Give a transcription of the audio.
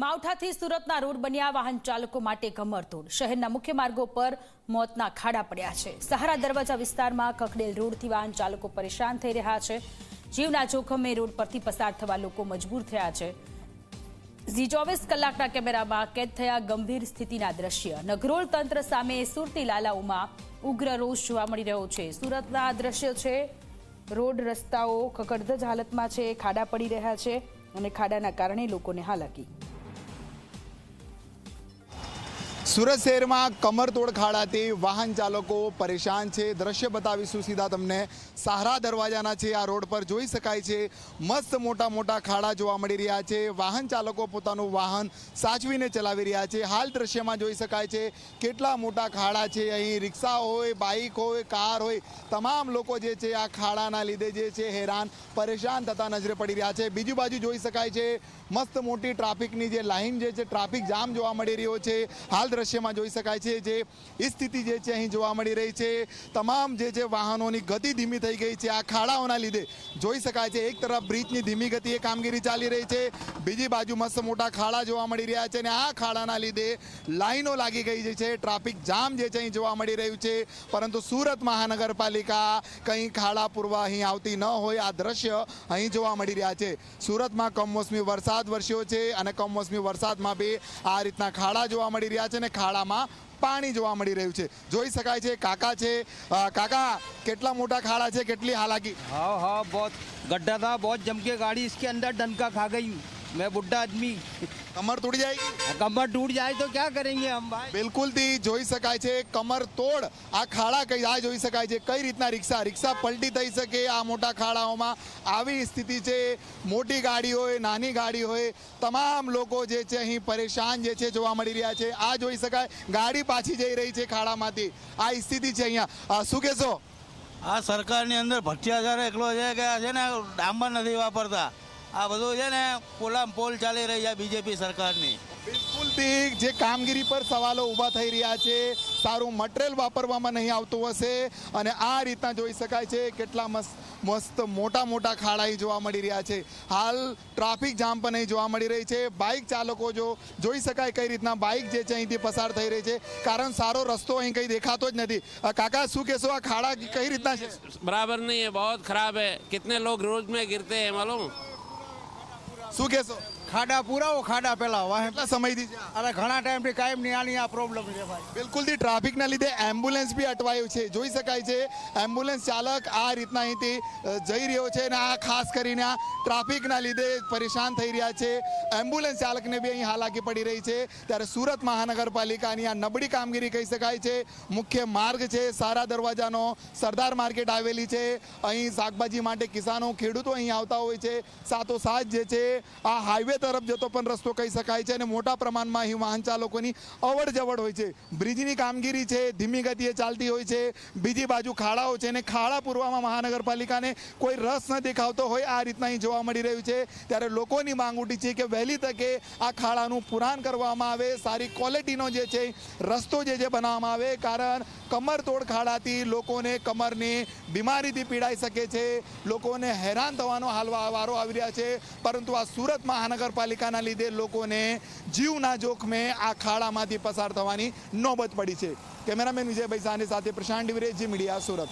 માવઠાથી સુરતના રોડ બન્યા વાહન ચાલકો માટે કમરતોડ શહેરના મુખ્ય માર્ગો પર મોતના ખાડા પડ્યા છે. સહારા દરવાજા વિસ્તારમાં કકડેલ રોડથી વાહન ચાલકો પરેશાન થઈ રહ્યા છે. જીવના જોખમે રોડ પરથી પસાર થવા લોકો મજબૂર થયા છે. ઝી ચોવીસ કલાકના કેમેરામાં કેદ થયા ગંભીર સ્થિતિના દ્રશ્ય. નગરોળ તંત્ર સામે સુરતી લાલાઓમાં ઉગ્ર રોષ જોવા મળી રહ્યો છે. સુરતના દ્રશ્ય છે, રોડ રસ્તાઓ કકડધજ હાલતમાં છે, ખાડા પડી રહ્યા છે અને ખાડાના કારણે લોકોને હાલાકી. સુરત શહેરમાં કમરતોડ ખાડાથી વાહન ચાલકો પરેશાન છે. દ્રશ્ય બતાવીશું સીધા તમને. સહારા દરવાજાના છે, આ રોડ પર જોઈ શકાય છે. મસ્ત મોટા મોટા ખાડા જોવા મળી રહ્યા છે. વાહન ચાલકો પોતાનું વાહન સાચવીને ચલાવી રહ્યા છે. હાલ દ્રશ્યમાં જોઈ શકાય છે, કેટલા મોટા ખાડા છે. અહીં રિક્ષા હોય બાઇક હોય, કાર હોય, તમામ લોકો જે છે આ ખાડાના લીધે જે છે હેરાન, પરેશાન થતા નજરે પડી રહ્યા છે. બીજી બાજુ જોઈ શકાય છે, મસ્ત મોટી ટ્રાફિકની જે લાઇન જે છે, ટ્રાફિક જામ જોવા મળી રહ્યો છે. હાલ દ્રશ્યમાં જોઈ શકાય છે જે સ્થિતિ જે છે અહીં જોવા મળી રહી છે. તમામ જે છે વાહનોની ગતિ ધીમી થઈ ગઈ છે. આ ખાડાઓના લીધે જોઈ શકાય છે એક તરફ બ્રિજની ધીમી ગતિએ કામગીરી ચાલી રહી છે. બીજી બાજુ મસ્ત મોટા ખાડા જોવા મળી રહ્યા છે અને આ ખાડાના લીધે લાઈનો લાગી ગઈ છે. ટ્રાફિક જામ જે છે અહીં જોવા મળી રહ્યું છે. પરંતુ સુરત મહાનગરપાલિકા કંઈ ખાડા પૂરવા અહીં આવતી ન હોય આ દ્રશ્ય અહીં જોવા મળી રહ્યા છે. સુરતમાં કમોસમી વરસાદ વરસ્યો છે અને કમોસમી વરસાદમાં બે આ રીતના ખાડા જોવા મળી રહ્યા છે અને ખાડામાં પાણી જોવા મળી રહ્યું છે જોઈ શકાય છે કાકા છે અ, કાકા કેટલા મોટા ખાડા છે કેટલી હાલાકી हाँ हाँ बहुत गड्ढा था बहुत जम के गाड़ी इसके अंदर डंका खा गई मैं बुढ़ा आदमी કમર તૂટી જાય कमर टूट जाए तो क्या करेंगे हम भाई બિલકુલથી જોઈ શકાય છે કમર તોડ આ ખાડા કઈ આ જોઈ શકાય છે કઈ રીતના રિક્ષા રિક્ષા પલટી થઈ શકે આ મોટા ખાડાઓમાં આવી સ્થિતિ છે મોટી ગાડી હોય નાની ગાડી હોય તમામ લોકો જે છે અહીં પરેશાન જે છે જોવા મળી રહ્યા છે આ જોઈ શકાય ગાડી પાછી જઈ રહી છે ખાડામાંથી આ સ્થિતિ છે અહીંયા અ, શું કહેશો આ સરકારની અંદર ભ્રષ્ટાચાર એકલો છે કે આ છે ને ડામર નથી વાપરતા આ બધું છે ને પોલામ પોલ ચાલી રહી છે બીજેપી સરકારની. બિલકુલથી જે કામગીરી પર સવાલો ઊભા થઈ રહ્યા છે સારું મટીરિયલ વાપરવામાં નહીં આવતું હશે અને આ રીતના જોઈ શકાય છે કેટલા મસ્ત મસ્ત મોટા મોટા ખાડાઈ જોવા મળી રહ્યા છે. હાલ ટ્રાફિક જામ પણ અહીં જોવા મળી રહી છે. બાઇક ચાલકો જો જોઈ શકાય કઈ રીતના બાઇક જે છે અહીંથી પસાર થઈ રહી છે. કારણ સારો રસ્તો અહીં કંઈ દેખાતો જ નથી. કાકા શું કહેશો? આ ખાડા કઈ રીતના છે? બરાબર નહીં બહુ ખરાબ હૈ કિતને લોગ રોજ મેં ગિરતે હૈ માલુમ શું કહેશો? ખાડા પુરાવો ખાડા પેલા વાહે કેટલા સમયથી છે આ? અરે ઘણા ટાઈમથી કાયમની આની આ પ્રોબ્લેમ છે ભાઈ. બિલકુલથી ટ્રાફિકના લીધે એમ્બ્યુલન્સ બી અટવાયું છે. જોઈ શકાય છે એમ્બ્યુલન્સ ચાલક આ રીતના અહીંથી અ, જઈ રહ્યો છે અને આ ખાસ કરીને આ ટ્રાફિકના લીધે પરેશાન થઈ રહ્યા છે. એમ્બ્યુલન્સ ચાલકને બી અહીં હાલાકી પડી રહી છે. ત્યારે સુરત મહાનગરપાલિકાની આ નબળી કામગીરી કહી શકાય છે. મુખ્ય માર્ગ છે સારા દરવાજાનો સરદાર માર્કેટ આવેલી છે. અહીં શાકભાજી માટે કિસાનો ખેડૂતો અહીં આવતા હોય છે. સાથોસાથ જે છે આ હાઈવે તરફ જતો પણ રસ્તો કહી શકાય છે અને મોટા પ્રમાણમાં અહીં વાહન ચાલકોની અવડ હોય છે. બ્રિજની કામગીરી છે, ધીમી ગતિએ ચાલતી હોય છે. બીજી બાજુ ખાડાઓ છે અને ખાડા પૂરવામાં મહાનગરપાલિકાને કોઈ રસ ન દેખાવતો હોય આ રીતના અહીં જોવા મળી રહ્યું છે. ત્યારે લોકોની માંગ ઉઠી છે કે વહેલી તકે આ ખાડાનું પુરાણ કરવામાં આવે. સારી ક્વોલિટીનો જે છે, રસ્તો જે છે બનાવવામાં આવે. કારણ કમરતોડ ખાડાથી લોકોને કમરની બીમારીથી પીડાઈ શકે છે. લોકોને હેરાન થવાનો હાલ વારો આવી રહ્યા છે. પરંતુ આ સુરત મહાનગરપાલિકાના લીધે લોકોને જીવના જોખમે આ ખાડામાંથી પસાર થવાની નોબત પડી છે. કેમેરામેન વિજયભાઈ સાની સાથે પ્રશાંત ડિવરે જી મીડિયા સુરત.